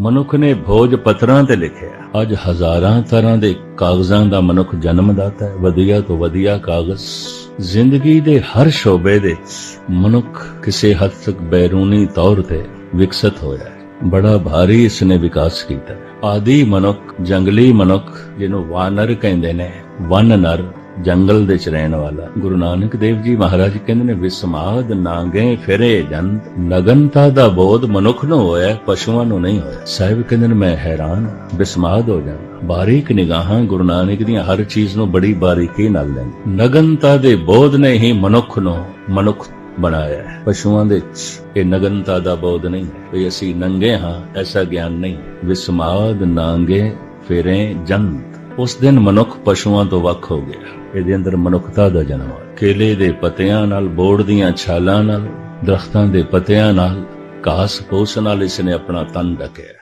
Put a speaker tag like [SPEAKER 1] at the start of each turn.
[SPEAKER 1] ਮਨੁੱਖ ਨੇ ਭੋਜ ਪੱਤਰਾਂ ਤੇ ਲਿਖਿਆ ਅੱਜ ਹਜ਼ਾਰਾਂ ਤਰ੍ਹਾਂ ਦੇ ਕਾਗਜ਼ਾਂ ਦਾ ਮਨੁੱਖ ਜਨਮਦਾਤਾ ਹੈ। ਵਧੀਆ ਤੋਂ ਵਧੀਆ ਕਾਗਜ਼। ਜ਼ਿੰਦਗੀ ਦੇ ਹਰ ਸ਼ੋਬੇ ਦੇ ਮਨੁੱਖ ਕਿਸੇ ਹੱਦ ਤੱਕ ਬੈਰੂਨੀ ਤੌਰ ਤੇ ਵਿਕਸਿਤ ਹੋਇਆ ਹੈ। ਬੜਾ ਭਾਰੀ ਇਸ ਨੇ ਵਿਕਾਸ ਕੀਤਾ ਹੈ। ਆਦੀ ਮਨੁੱਖ, ਜੰਗਲੀ ਮਨੁੱਖ, ਜਿਹਨੂੰ ਵਾਨਰ ਕਹਿੰਦੇ ਨੇ ਵਨ ਨਰ ਜੰਗਲ ਦੇ ਚ ਰਹਿਣ ਵਾਲਾ। ਗੁਰੂ ਨਾਨਕ ਦੇਵ ਜੀ ਮਹਾਰਾਜ ਕਹਿੰਦੇ ਨੇ ਵਿਸਮਾਦ ਨਾਂਗੇ ਫਿਰੇ ਜੰਤ ਨਗਨਤਾ ਦਾ ਬੋਧ ਮਨੁੱਖ ਨੂੰ ਹੋਇਆ ਹੈ, ਪਸ਼ੂਆਂ ਨੂੰ ਨਹੀਂ ਹੋਇਆ। ਸਾਹਿਬ ਕਹਿੰਦੇ ਨੇ ਮੈਂ ਹੈਰਾਨ ਵਿਸਮਾਦ ਹੋ ਜਾਂਦਾ ਬਾਰੀਕ ਨਿਗਾਹਾਂ ਗੁਰੂ ਨਾਨਕ ਦੀਆਂ ਹਰ ਚੀਜ਼ ਨੂੰ ਬੜੀ ਬਾਰੀਕੀ ਨਾਲ ਲੈਂਦੀ ਨਗਨਤਾ ਦੇ ਬੋਧ ਨੇ ਹੀ ਮਨੁੱਖ ਨੂੰ ਮਨੁੱਖ ਬਣਾਇਆ ਹੈ। ਪਸ਼ੂਆਂ ਦੇ ਇਹ ਨਗਨਤਾ ਦਾ ਬੋਧ ਨਹੀਂ ਵੀ ਅਸੀਂ ਨੰਗੇ ਹਾਂ ਐਸਾ ਗਿਆਨ ਨਹੀਂ ਵਿਸਮਾਦ ਨਾਂਗੇ ਫਿਰੇ ਜੰਤ ਉਸ ਦਿਨ ਮਨੁੱਖ ਪਸ਼ੂਆਂ ਤੋਂ ਵੱਖ ਹੋ ਗਿਆ। ਇਹਦੇ ਅੰਦਰ ਮਨੁੱਖਤਾ ਦਾ ਜਨਮ ਹੋਇਆ। ਕੇਲੇ ਦੇ ਪੱਤਿਆਂ ਨਾਲ, ਬੋੜ ਦੀਆਂ ਛਾਲਾਂ ਨਾਲ, ਦਰਖਤਾਂ ਦੇ ਪੱਤਿਆਂ ਨਾਲ, ਘਾਸ ਫੂਸ ਨਾਲ ਇਸ ਨੇ ਆਪਣਾ ਤਨ ਢਕਿਆ।